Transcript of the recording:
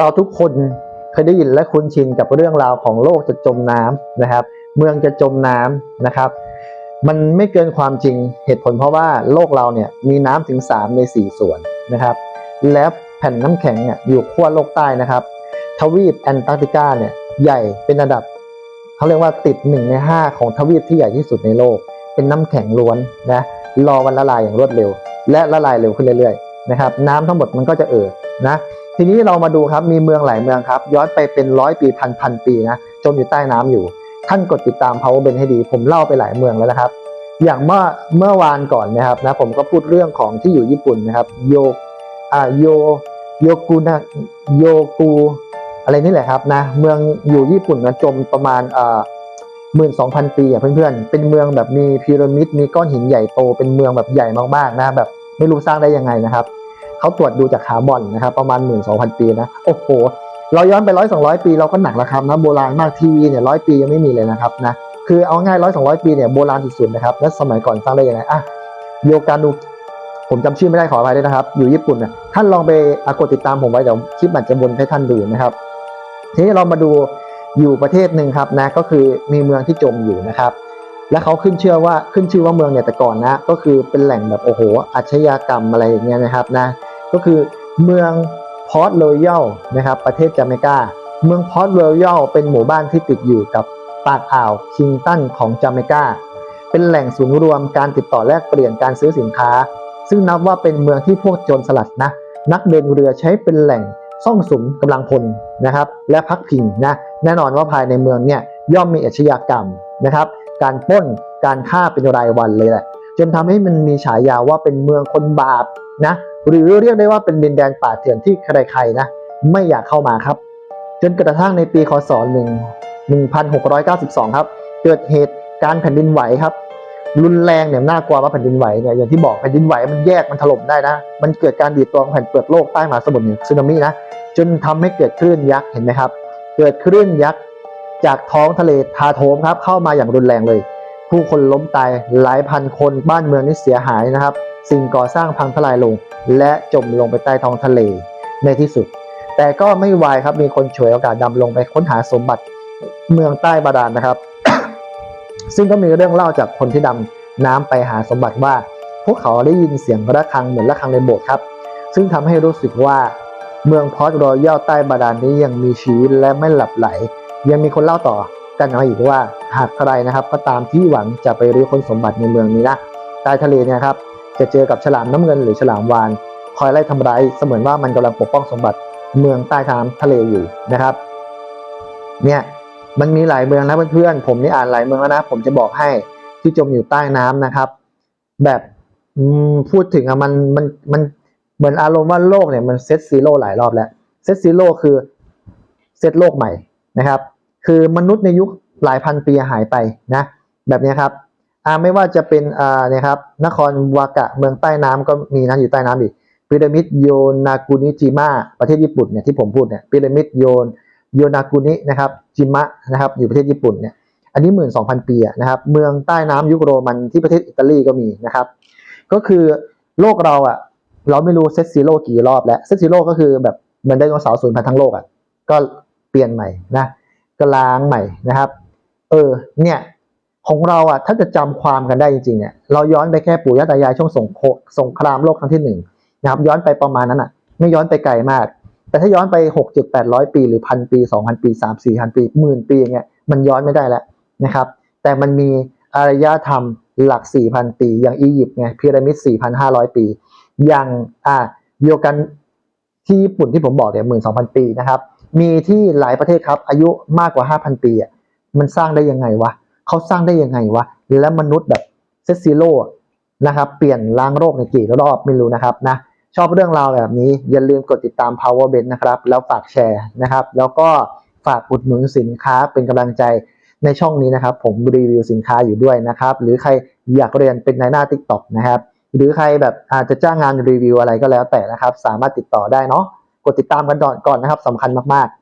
เราทุกคนเคยได้ยินและคุ้นชินกับเรื่องราวของโลกจะจมน้ำนะครับ เมืองจะจมน้ำนะครับ มันไม่เกินความจริงเหตุผลเพราะว่าโลกเราเนี่ยมีน้ำถึง 3 ใน 4 ส่วนนะครับ และแผ่นน้ำแข็งเนี่ยอยู่ขั้วโลกใต้นะครับ ทวีปแอนตาร์กติกาเนี่ยใหญ่เป็นระดับเขาเรียกว่าติด 1 ใน 5 ของทวีปที่ใหญ่ที่สุดในโลก เป็นน้ำแข็งล้วนนะรอวันละลายอย่างรวดเร็ว และละลายเร็วขึ้นเรื่อยๆนะครับ น้ำทั้งหมดมันก็จะเอ่อนะ ทีนี้เรามาดูครับมีเมืองหลายเมืองครับ ย้อนไปเป็นร้อยปีพันพันปีนะจมอยู่ใต้น้ำอยู่ ท่านกดติดตาม Power Ben ให้ดี ผมเล่าไปหลายเมืองแล้วนะครับ อย่างเมื่อเมื่อวานก่อนนะครับนะผมก็พูดเรื่องของที่อยู่ญี่ปุ่นนะครับโยอ่าโยโยกุนะโยกูอะไรนี่แหละครับนะเมืองอยู่ญี่ปุ่นนะจมประมาณอ่าหมื่นสองพันปีอะเพื่อนๆ เป็นเมืองแบบมีพีระมิด มีก้อนหินใหญ่โต เป็นเมืองแบบใหญ่มากๆนะแบบไม่รู้สร้างได้ยังไงนะครับ เขาตรวจดูจากคาร์บอนนะครับประมาณหมื่นสองพันปีนะ โอ้โห เราย้อนไปร้อยสองร้อยปีเราก็หนักแล้วครับนะโบราณมากทีวีเนี่ยร้อยปียังไม่มีเลยนะครับนะคือเอาง่ายร้อยสองร้อยปีเนี่ยโบราณสุดๆนะครับแล้วสมัยก่อนสร้างได้ยังไงอะโยกานุผมจำชื่อไม่ได้ขออภัยด้วยนะครับ อยู่ญี่ปุ่นน่ะท่านลองไปอะกดติดตามผมไว้เดี๋ยวคลิปมันจะวนให้ท่านดูนะครับ ทีนี้เรามาดูอยู่ประเทศหนึ่งครับนะก็คือมีเมืองที่จมอยู่นะครับ และเขาขึ้นเชื่อว่าขึ้นชื่อว่าเมืองเนี่ยแต่ก่อนนะ ก็คือเป็นแหล่งแบบโอ้โหอาชญากรรมอะไรอย่างเงี้ยนะครับนะ ก็คือเมืองพอร์ตรอยัลนะครับประเทศจาเมกา เมืองพอร์ตรอยัลเป็นหมู่บ้านที่ติดอยู่กับปากอ่าวคิงตันของจาเมกา เป็นแหล่งศูนย์รวมการติดต่อแลกเปลี่ยนการซื้อสินค้า ซึ่งนับว่าเป็นเมืองที่พวกโจรสลัดนะนักเดินเรือใช้เป็นแหล่งซ่องสุมกำลังพลนะครับ และพักพิงนะแน่นอนว่าภายในเมืองเนี่ยย่อมมีอาชญากรรมนะครับ การป้นการฆ่าเป็นรายวันเลยแหละ จนทำให้มันมีฉายาว่าเป็นเมืองคนบาปนะหรือเรียกได้ว่าเป็นดินแดนป่าเถื่อนที่ใครๆนะไม่อยากเข้ามาครับ จนกระทั่งในปีคศ1 1692 ครับ เกิดเหตุการณ์แผ่นดินไหวครับ รุนแรงเนี่ยน่ากลัวว่าแผ่นดินไหวเนี่ยอย่างที่บอกแผ่นดินไหวมันแยกมันถล่มได้นะ มันเกิดการดีดตัวของแผ่นเปลือกโลกใต้มหาสมุทรอย่างสึนามินะจนทำให้เกิดคลื่นยักษ์เห็นไหมครับ เกิดคลื่นยักษ์จากท้องทะเลทาโถมครับเข้ามาอย่างรุนแรงเลย ผู้คนล้มตายหลายพันคนบ้านเมืองนี่เสียหายนะครับ สิ่งก่อสร้างพังทลายลง และจมลงไปใต้ท้องทะเลในที่สุด แต่ก็ไม่วายครับมีคนฉวยโอกาสดำลงไปค้นหาสมบัติเมืองใต้บาดาลนะครับ ซึ่งก็มีเรื่องเล่าจากคนที่ดำน้ำไปหาสมบัติว่า พวกเขาได้ยินเสียงระฆังเหมือนระฆังในโบสถ์ครับ ซึ่งทำให้รู้สึกว่าเมืองพอร์ตรอยัลใต้บาดาลนี้ยังมีชีวิตและไม่หลับไหล ยังมีคนเล่าต่อ กันมาอีกว่าหากใครนะครับ ก็ตามที่หวังจะไปรื้อค้นสมบัติในเมืองนี้นะใต้ทะเลเนี่ยครับจะเจอกับฉลามน้ำเงินหรือฉลามวานคอยไล่ทำร้ายเสมือนว่ามันกำลังปกป้องสมบัติเมืองใต้น้ำทะเลอยู่นะครับ เนี่ยมันมีหลายเมืองนะเพื่อนๆผมนี่อ่านหลายเมืองแล้วนะ ผมจะบอกให้ที่จมอยู่ใต้น้ำนะครับ แบบพูดถึงอะมันมันมันเหมือนอารมณ์ว่าโลกเนี่ยมันเซตซีโร่หลายรอบแล้วเซตซีโร่คือเซตโลกใหม่นะครับ คือมนุษย์ในยุคหลายพันปีหายไปนะแบบนี้ครับอ่าไม่ว่าจะเป็นอ่าเนี่ยครับนครวากะเมืองใต้น้ำก็มีนะอยู่ใต้น้ำอีกพีระมิดโยนากุนิจิมะประเทศญี่ปุ่นเนี่ยที่ผมพูดเนี่ยพีระมิดโยนโยนากุนินะครับจิมะนะครับอยู่ประเทศญี่ปุ่นเนี่ยอันนี้หมื่นสองพันปีนะครับเมืองใต้น้ำยุคโรมันที่ประเทศอิตาลีก็มีนะครับ ก็คือโลกเราอะเราไม่รู้เซตซีโร่กี่รอบแล้วเซตซีโร่ก็คือแบบมือนไดโนเสาร์สูญพันธุ์ทั้งโลกอะก็เปลี่ยนใหม่นะ ก็ล้างใหม่นะครับ เออ เนี่ย ของเราอะ ถ้าจะจำความกันได้จริงๆเนี่ย เราย้อนไปแค่ปู่ย่าตายายช่วงสงคสงครามโลกครั้งที่หนึ่งนะครับ ย้อนไปประมาณนั้นอะ ไม่ย้อนไปไกลมาก แต่ถ้าย้อนไปหกเจ็ดแปดร้อยปีหรือพันปีสองพันปีสามสี่พันปีหมื่นปีอย่างเงี้ย มันย้อนไม่ได้แล้วนะครับ แต่มันมีอารยธรรมหลัก4,000ปี อย่างอียิปต์ไงพีระมิด4,500ปี อย่างอ่าเดียวกันที่ญี่ปุ่นที่ผมบอกเนี่ย12,000ปีนะครับ มีที่หลายประเทศครับ อายุมากกว่า 5,000 ปีอะมันสร้างได้ยังไงวะเขาสร้างได้ยังไงวะแล้วมนุษย์แบบเซซีโร่นะครับ เปลี่ยนล้างโรคในกี่รอบไม่รู้นะครับนะชอบเรื่องราวแบบนี้ อย่าลืมกดติดตาม Power b e n นะครับ แล้วฝากแชร์นะครับ แล้วก็ฝากอุดหนุนสินค้าเป็นกำลังใจในช่องนี้นะครับ ผมรีวิวสินค้าอยู่ด้วยนะครับ หรือใครอยากเรียนเป็นนายหน้า TikTok นะครับ หรือใครแบบอาจจะจ้างงานรีวิวอะไรก็แล้วแต่นะครับ สามารถติดต่อได้เนาะ กดติดตามกันก่อนก่อนนะครับสำคัญมากๆ